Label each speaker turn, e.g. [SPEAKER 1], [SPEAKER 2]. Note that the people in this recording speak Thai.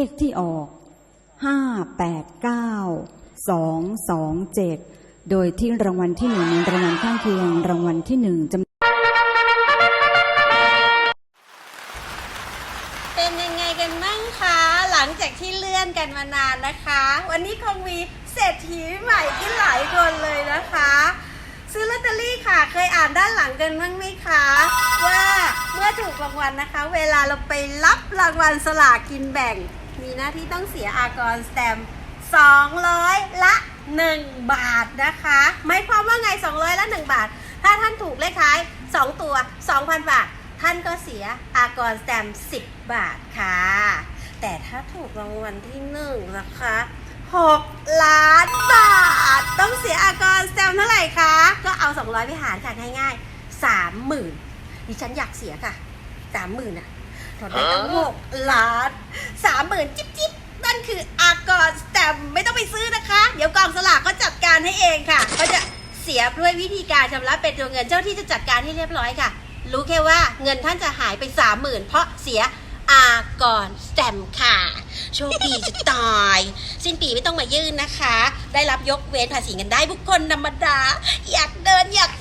[SPEAKER 1] เลขที่ออกห้าแปดเก้าสองสองเจ็ดโดยที่รางวัลที่หนึ่งรางวัลข้างเคียงรางวัลที่หนึ่งจำ
[SPEAKER 2] เป็นยังไงกันบ้างคะ หลังจากที่เลื่อนกันมานานนะคะ วันนี้คงมีเศรษฐีใหม่ขึ้นหลายคนเลยนะคะ ซื้อลอตเตอรี่ค่ะเคยอ่านด้านหลังกันบ้างไหมคะ ว่าเมื่อถูกรางวัลนะคะ เวลาเราไปรับรางวัลสลากกินแบ่ง มีหน้าที่ต้องเสียอากรสแตมป์200 ละ 1 บาทนะคะหมายความว่าไง 200 ละ 1 บาท ถ้าท่านถูกเลขท้าย 2 ตัว 2,000 บาท ท่านก็เสียอากรสแตมป์10 บาทค่ะ แต่ถ้าถูกรางวัลที่1นะคะ6 ล้านบาท ต้องเสียอากรสแตมป์เท่าไหร่คะ ก็เอา 200 ไปหารค่ะง่ายๆ 30,000ดิฉันอยากเสียค่ะ 30,000อะ ถอนได้ตั้งหกล้าน30,000จิ๊บจิ๊บนั่นคืออากรสแตมไม่ต้องไปซื้อนะคะ เดี๋ยวกองสลากเขาจัดการให้เองค่ะเขาจะเสียด้วยวิธีการชำระเป็นตัวเงินเจ้าที่จะจัดการให้เรียบร้อยค่ะ รู้แค่ว่าเงินท่านจะหายไป30,000เพราะเสียอากรสแตมค่ะ โชคดีจะตาย สิ้นปีไม่ต้องมายื่นนะคะ ได้รับยกเว้นภาษีเงินได้บุคคลธรรมดา อยากเดินอยาก